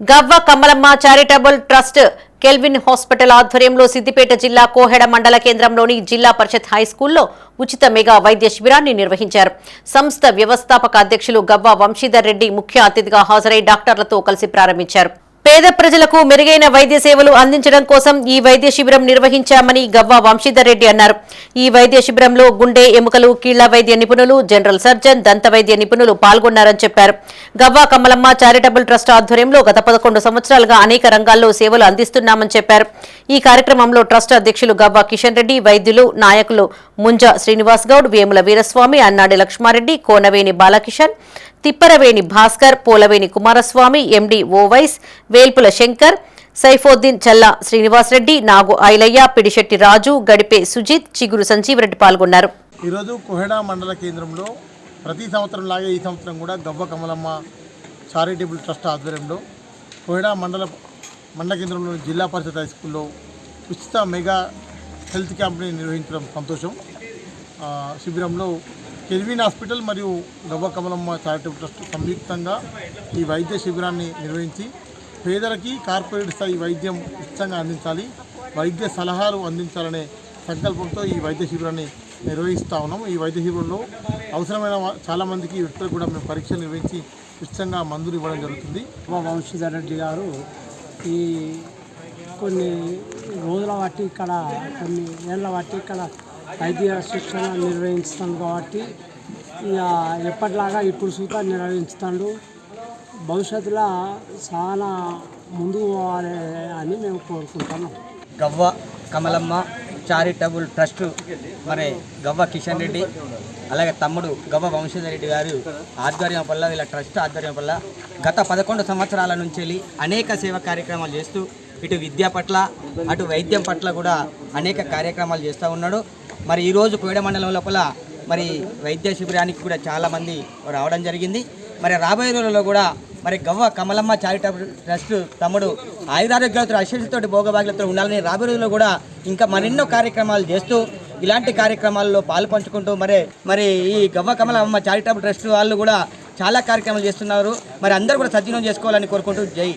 Gavva Kamalamma charitable trust Kelvin hospital ఆధ్వర్యంలో సిద్దిపేట జిల్లా కోహెడ మండల కేంద్రంలోని జిల్లా పరిషత్ హై స్కూల్లో ఉచిత మెగా వైద్య శిబిరాన్ని నిర్వహించారు. సంస్థ వ్యవస్థాపక అధ్యక్షులు గవ్వ వంశీధర్ రెడ్డి ముఖ్య అతిథిగా హాజరై డాక్టర్లతో కలిసి ప్రారంభించారు. పేద ప్రజలకు మెరుగైన వైద్య సేవలు అందించడం కోసం ఈ వైద్య శిబిరం నిర్వహించామని గవ్వ వంశీధర్ రెడ్డి అన్నారు. ఈ వైద్య శిబిరంలో గుండె ఎముకలు కీళ్ళ వైద్య నిపుణులు జనరల్ సర్జన్ దంత వైద్య నిపుణులు పాల్గొన్నారని చెప్పారు. గవ్వ కమలమ్మ చారిటబుల్ ట్రస్ట్ ఆధ్వర్యంలో గత పదకొండు సంవత్సరాలుగా అనేక రంగాల్లో సేవలు అందిస్తున్నామని చెప్పారు. ఈ కార్యక్రమంలో ట్రస్ట్ అధ్యక్షులు గవ్వ కిషన్ రెడ్డి వైద్యులు నాయకులు ముంజ శ్రీనివాస్ గౌడ్ వేముల వీరస్వామి అన్నాడి లక్ష్మారెడ్డి కోనవేని బాలకిషన్ తిప్పరవేణి భాస్కర్ పోలవేణి కుమారస్వామి ఎండి ఓవైస్ వేల్పుల శంకర్ సైఫోద్దీన్ చల్లా శ్రీనివాసరెడ్డి నాగు ఐలయ్య పిడిశెట్టి రాజు గడిపే సుజిత్ చిగురు సంజీవరెడ్డి పాల్గొన్నారు. ఈరోజు కోహెడా మండల కేంద్రంలో ప్రతి సంవత్సరం లాగే ఈ సంవత్సరం కూడా గవ్వ కమలమ్మ చారిటబుల్ ట్రస్ట్ ఆధ్వర్యంలో కోహెడా మండల మండల కేంద్రంలోని జిల్లా పరిషత్ హై స్కూల్లో ఉచిత మెగా హెల్త్ క్యాంప్ని నిర్వహించడం సంతోషం. శిబిరంలో కెల్విన్ హాస్పిటల్ మరియు గవ్వకమలమ్మ చారిటబుల్ ట్రస్ట్ సంయుక్తంగా ఈ వైద్య శిబిరాన్ని నిర్వహించి పేదలకి కార్పొరేట్ స్థాయి వైద్యం ఉచితంగా అందించాలి వైద్య సలహాలు అందించాలనే సంకల్పంతో ఈ వైద్య శిబిరాన్ని నిర్వహిస్తూ ఉన్నాం ఈ వైద్య శిబిరంలో అవసరమైన చాలామందికి వ్యక్తులకు కూడా మేము పరీక్షలు నిర్వహించి ఉచితంగా మందులు ఇవ్వడం జరుగుతుంది. వంశీధర్ రెడ్డి గారు ఈ కొన్ని రోజుల బట్టి ఇక్కడ కొన్ని ఏళ్ళ బట్టి ఇక్కడ వైద్య శిక్షణ నిర్వహిస్తాను కాబట్టి ఇక ఎప్పటిలాగా ఇప్పుడు సూతా నిర్వహించుతాడు భవిష్యత్తులో చాలా ముందుకు పోవాలి అని మేము కోరుకుంటున్నాం. గవ్వ కమలమ్మ చారిటబుల్ ట్రస్ట్ మరి గవ్వ కిషన్ రెడ్డి అలాగే తమ్ముడు గవ్వ వంశీధర్ రెడ్డి గారు ఆధ్వర్యం వల్ల వీళ్ళ ట్రస్ట్ ఆధ్వర్యం వల్ల గత పదకొండు సంవత్సరాల నుంచి వెళ్ళి అనేక సేవా కార్యక్రమాలు చేస్తూ ఇటు విద్య పట్ల అటు వైద్యం పట్ల కూడా అనేక కార్యక్రమాలు చేస్తూ ఉన్నాడు. మరి ఈరోజు కోయడ మండలం లోపల మరి వైద్య శిబిరానికి కూడా చాలామంది రావడం జరిగింది. మరి రాబోయే రోజుల్లో కూడా మరి గవ్వ కమలమ్మ చారిటబుల్ ట్రస్ట్ తమ్ముడు ఆయురారోగ్యాలతో అశేషతోటి భోగభాగ్యులతో ఉండాలని రాబోయే రోజుల్లో కూడా ఇంకా మరెన్నో కార్యక్రమాలు చేస్తూ ఇలాంటి కార్యక్రమాల్లో పాలు పంచుకుంటూ మరి మరి ఈ గవ్వ కమలమ్మ చారిటబుల్ ట్రస్ట్ వాళ్ళు కూడా చాలా కార్యక్రమాలు చేస్తున్నారు. మరి అందరూ కూడా సద్వినియోగం చేసుకోవాలని కోరుకుంటూ జై